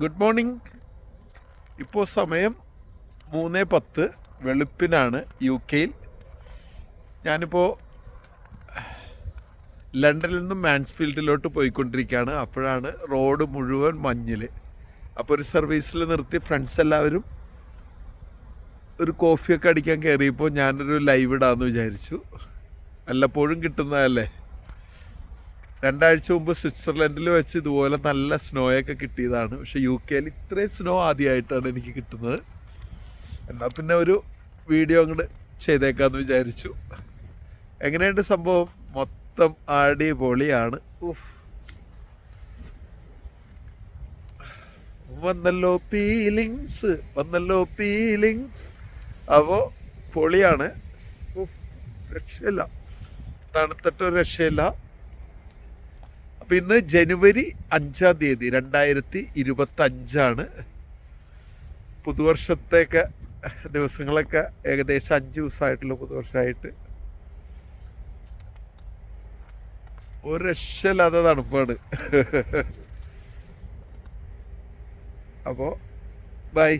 Good morning ഇപ്പോൾ സമയം മൂന്ന് പത്ത്. വെളുപ്പിനാണ് യു കെയിൽ ഞാനിപ്പോൾ ലണ്ടനിൽ നിന്നും മാൻസ്ഫീൽഡിലോട്ട് പോയിക്കൊണ്ടിരിക്കുകയാണ്. അപ്പോഴാണ് റോഡ് മുഴുവൻ മഞ്ഞിൽ അപ്പോൾ ഒരു സർവീസിൽ നിർത്തി ഫ്രണ്ട്സ് എല്ലാവരും ഒരു കോഫിയൊക്കെ അടിക്കാൻ കയറിയപ്പോൾ ഞാനൊരു ലൈവ് ഇടാമെന്ന് വിചാരിച്ചു. വല്ലപ്പോഴും കിട്ടുന്നതല്ലേ? രണ്ടാഴ്ച മുമ്പ് സ്വിറ്റ്സർലൻഡിൽ വെച്ച് ഇതുപോലെ നല്ല സ്നോയൊക്കെ കിട്ടിയതാണ്. പക്ഷെ യു കെയിൽ ഇത്രയും സ്നോ ആദ്യമായിട്ടാണ് എനിക്ക് കിട്ടുന്നത്. എന്നാൽ പിന്നെ ഒരു വീഡിയോ അങ്ങോട്ട് ചെയ്തേക്കാന്ന് വിചാരിച്ചു. എങ്ങനെയുണ്ട് സംഭവം? മൊത്തം അടിപൊളിയാണ്. ഉഫ്. വന്നല്ലോ ഫീലിങ്സ് വന്നല്ലോ ഫീലിങ്സ് അപ്പോൾ പൊളിയാണ്. ഉഫ്, രക്ഷയില്ല. തണുത്തിട്ട് രക്ഷയില്ല. അപ്പം ഇന്ന് ജനുവരി അഞ്ചാം തീയതി രണ്ടായിരത്തി ഇരുപത്തി അഞ്ചാണ് പുതുവർഷത്തേക്ക് ദിവസങ്ങളൊക്കെ ഏകദേശം അഞ്ച് ദിവസമായിട്ടുള്ള പുതുവർഷമായിട്ട്. ഒരു രക്ഷയില്ലാത്ത തണുപ്പാണ്. അപ്പോൾ ബൈ